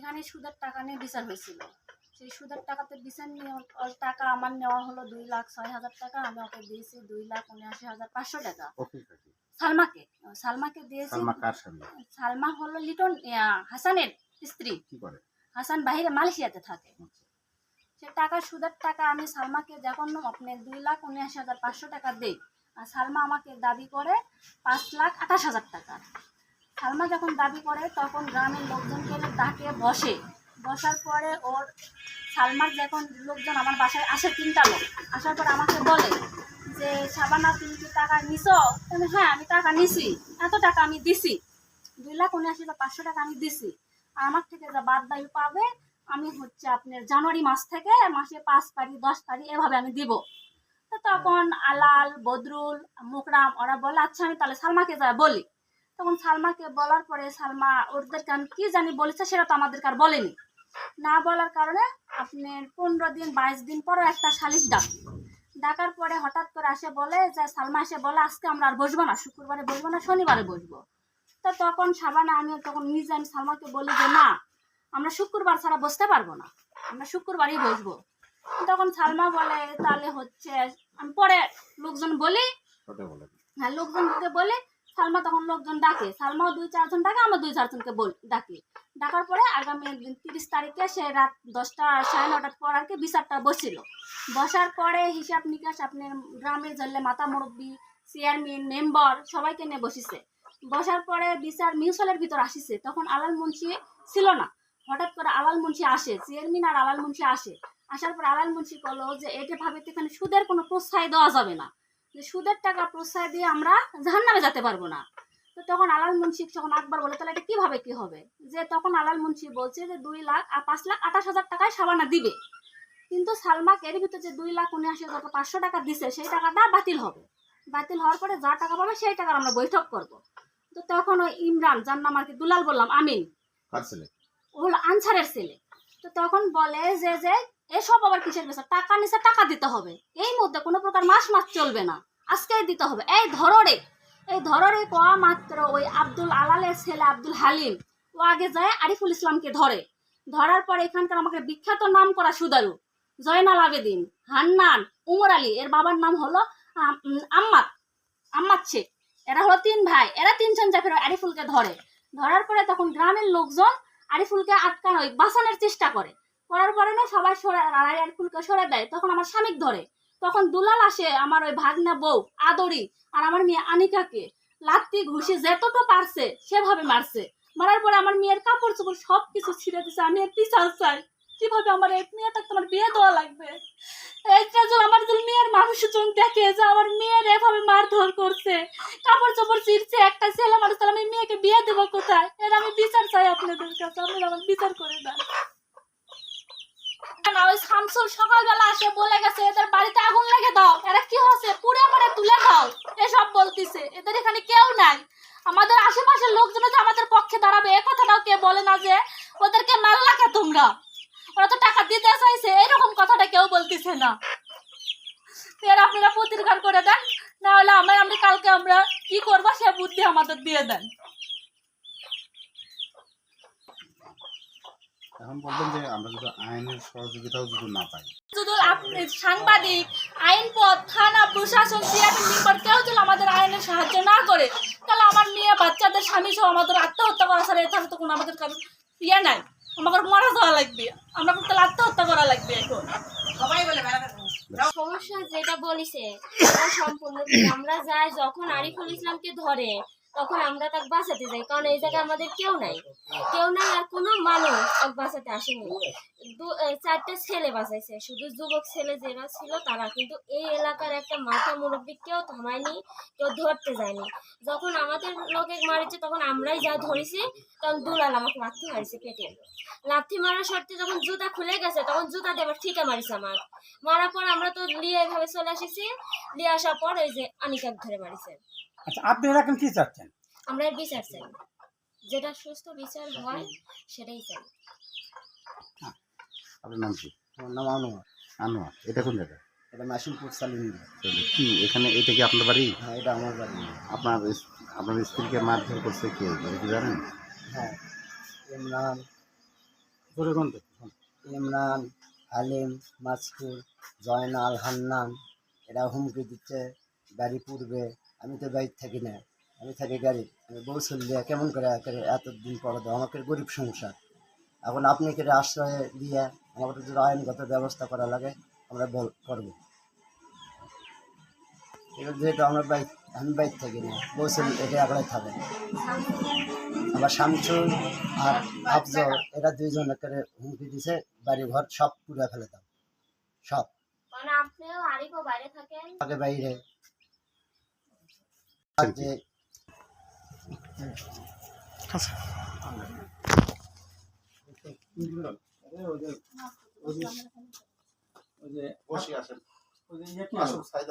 এখানে সুদের টাকা নিয়ে বিচার হয়েছিল। সেই সুদের টাকাতে বিচার নিয়ে ওর- টাকা আমার নেওয়া হলো দুই লাখ ছয় হাজার টাকা আমি ওকে দিয়েছি দুই লাখ উনআশি হাজার পাঁচশো টাকা। সালমাকে সালমাকে দিয়েছি। সালমা হলো লিটন হাসানের স্ত্রী। হাসান বাহিরে মালয়েশিয়াতে থাকে। আচ্ছা। সে টাকা সুদের টাকা আমি সালমাকে যখন আপনি দুই লাখ উনআশি হাজার পাঁচশো টাকা দেই। আর সালমা আমাকে দাবি করে পাঁচ লাখ আঠাশ হাজার টাকা। সালমা যখন দাবি করে তখন গ্রামের লোকজনকে ডাকে বসে। বসার পরে ওর সালমার যখন লোকজন আমার বাসায় আসে তিনটা লোক আসার পর আমাকে বলে যে সাবানা তুমি কি টাকা নিছো? আমি, হ্যাঁ আমি টাকা নিছি। এত টাকা আমি দিছি। দুই লাখ উনআশি হাজার পাঁচশো টাকা আমি দিছি। আর আমার থেকে যা বাদ দাবি পাবে আমি হচ্ছে আপনার জানুয়ারি মাস থেকে মাসে পাঁচ তারিখ দশ তারিখ এভাবে আমি দিব। তখন আলাল বদরুল মুকরাম ওরা বলে আচ্ছা আমি তাহলে সালমাকে যা বলি। তখন সালমাকে বলার পরে সালমা ওদেরকে আমি কি জানি বলেছে সেটা তো আমাদেরকে আর বলেনি। না বলার কারণে আপনার পনেরো দিন বাইশ দিন পরও একটা সালিশ ডাক। ডাকার পরে হঠাৎ করে আসে বলে যে সালমা এসে বলে আজকে আমরা আর বসবো না শুক্রবারে বসবো না শনিবারে বসবো। তো তখন সাবানা আমি তখন নিজে আমি সালমাকে বলি যে না আমরা শুক্রবার ছাড়া বসতে পারব না। আমরা শুক্রবারই বসবো। তখন সালমা বলে তাহলে হচ্ছে আমি পরে লোকজন বলি হ্যাঁ লোকজনকে বলে সালমা তখন লোকজন ডাকে। সালমাও দুই চারজন ডাকে আমরা দুই চারজনকে বল, ডাকি। ডাকার পরে আগামী তিরিশ তারিখে সে রাত দশটা সাড়ে নটার পর আর কি বিচারটা বসিল। বসার পরে হিসাব নিকাশ আপনার গ্রামের জল্লে মাতা মুরব্বী, চেয়ারম্যান, মেম্বার সবাইকে নিয়ে বসিছে। বসার পরে বিচার মিউচলের ভিতর আসিছে। তখন আলাল মুন্সি ছিল না। হঠাৎ করে আলাল মুন্সি আসে, চেয়ারম্যান আর আলাল মুন্সি আসে। আসার পর আলাল মুন্সি বলল যে এটা ভাবে এখানে সুদের কোনো প্রশ্রয় দেওয়া যাবে না। যে সুদের টাকা প্রশ্রয় দিয়ে আমরা জাহান নামে যেতে পারব না। তো তখন আলাল মুন্সি যখন আকবর বলে তাহলে এটা কীভাবে কি হবে? যে তখন আলাল মুন্সি বলছে যে দুই লাখ আর পাঁচ লাখ আঠাশ হাজার টাকায় সাবানা দিবে। কিন্তু সালমাকে এর ভিতরে যে দুই লাখ উনআশি হাজার পাঁচশো টাকা দিছে সেই টাকাটা বাতিল হবে। বাতিল হওয়ার পরে যা টাকা পাবে সেই টাকার আমরা বৈঠক করব। তো তখন ওই ইমরান যার নাম আর কি দুলাল বললাম আমিন। ও হলো আনসারের ছেলে। তো তখন বলে যে যে এসব আবার কিসের বিষয় টাকা নিচে টাকা দিতে হবে। এই মধ্যে কোনো প্রকার মাস মাস চলবে না। আজকেই দিতে হবে। এই ধরো রে এই ধরো রে কোয়া মাত্র ওই আব্দুল আলালের ছেলে আব্দুল হালিম। ও আগে যায় আরিফুল ইসলামকে ধরে। ধরার পরে এখানকার আমাকে বিখ্যাত নাম করা সুদারু জয়নাল আবেদিন হান্নান উমর আলী এর বাবার নাম হলো আম, উম, আম্মাদ আম্মাদ শেখ। এরা হলো তিন ভাই। এরা তিনজন যা ফের আরিফুলকে ধরে। ধরার পরে তখন গ্রামের লোকজন আরিফুলকে আটকানো বাঁচানোর চেষ্টা করে। করার পরে না সবাই সরে আরিফুলকে সরে দেয়। তখন আমার স্বামীক ধরে। তখন দুলাল আসে আমার ওই ভাগনা বউ, আদরি, আর আমার মেয়ে আনিকাকে। লাত্তি, ঘুষি যতটা পারছে, সেভাবে মারছে। মারার পরে আমার মেয়ের কাপড় চোপড় সব কিছু ছিঁড়ে দিছে, আমি এর পিছাল চাই। কীভাবে আমার এক বিয়ে দেওয়া লাগবে? এইটা যদি আমার মেয়ের দেখে যে আমার মেয়ের এভাবে মারধর করছে। কাপড় চোপড় ছিঁড়ছে, একটা ছেলে মানুষ তাহলে আমি মেয়েকে বিয়ে দেবো কোথায়? এর আমি বিচার চাই আপনাদের কাছে, আপনারা আমার বিচার করে দেন। না ওই শামসুল সকালবেলা আসে, বলে গেছে, এদের বাড়িতে আগুন লেগে দাও। এরা কি হচ্ছে পুড়ে পরে তুলে দাও এসব বলতিছে। এদের এখানে কেউ নাই। আমাদের আশেপাশের লোকজন যে আমাদের পক্ষে দাঁড়াবে, এ কথাটাও কে বলে না যে, ওদেরকে মারলা কে তোমরা? ওরা তো টাকা দিতে চাইছে। এরকম কথাটা কেউ বলতিছে না। এর আপনারা প্রতিকার করে দেন। না হলে আমরা আমি কালকে আমরা কি করব সে বুদ্ধি আমাদের দিয়ে দেন। এখন বলবেন যে আমরা যদি আইনের সহযোগিতাও যদি না পাই। আপনি সাংবাদিক আইনপথ থানা প্রশাসন মেম্বার কেউ যদি আমাদের আইনের সাহায্য না করে তাহলে আমার মেয়ে বাচ্চাদের স্বামী সহ আমাদের আত্মহত্যা করা ছাড়া এখানে তো কোনো আমাদের কারও ইয়ে নাই। আমাকে মারা যাওয়া লাগবে। আমরা তাহলে আত্মহত্যা করা লাগবে এখন। সমস্যা যেটা বলিছে সম্পূর্ণ আমরা যাই যখন আরিফুল ইসলামকে ধরে তখন আমরা তাকে বাঁচাতে যাই, কারণ এই জায়গায় আমাদের কেউ নাই। কেউ নাই আর কোনো মানুষ ওকে বাঁচাতে আসেনি। দু- চারটে ছেলে বাঁচাইছে, শুধু যুবক ছেলে যারা ছিল তারা। কিন্তু এই এলাকার একটা মাথা মুরব্বী কেউ থামায়নি, কেউ ধরতে যায়নি। যখন আমাদের লোকে মারিছে, তখন আমরাই যা ধরেছি, তখন দুলাল আমাকে লাথি মারিছে পেটে লাথি মারার শর্তে যখন জুতা খুলে গেছে, তখন জুতা দিয়ে আবার ঠিকা মারিছে আমার মারার পর আমরা তো লিয়ে এভাবে চলে এসেছি। লিয়ে আসার পর ওই যে আনিকাক ধরে মারিছে। আচ্ছা আপনারা এখন কি চাচ্ছেন? আমরা বিচার চাই। যেটা সুস্থ বিচার হয় সেটাই চাই। আপনার নাম কি? আমার নাম আনোয়ার। আনোয়ার এটা কোন জায়গা? এটা নাসিমপুর সালিম তাহলে কি এখানে এটা কি আপনার বাড়ি? হ্যাঁ এটা আমার বাড়ি। আপনার আপনার স্ত্রীকে মারধর করছে কে? এটা কি জানেন? হ্যাঁ ইমরান। কোন ইমরান হালিম মাসকুর জয়নাল হান্নান এরা হুমকি দিচ্ছে গাড়ি পুড়বে আমি তো বাইক থাকি না। আমি থাকি গাড়ি। আমি বউ দিয়ে কেমন করে এতদিন পরে দেবো আমাকে গরিব সংসার। এখন আপনি কেটে আশ্রয় দিয়ে আমাদের যদি আইনগত ব্যবস্থা করা লাগে আমরা বল করব। এবার যেহেতু আমরা বাইক আমি বাইক থাকি না বউ এটা একলাই থাকে। আবার শামসুর আর আফজল এরা দুইজন করে হুমকি দিছে বাড়ি ঘর সব পুড়ে ফেলে দাও। সব। আপনিও বাইরে থাকেন? আগে বাইরে। ওই যে বসে আসেন ওই যে ইয়ে কি আসুন সাইড?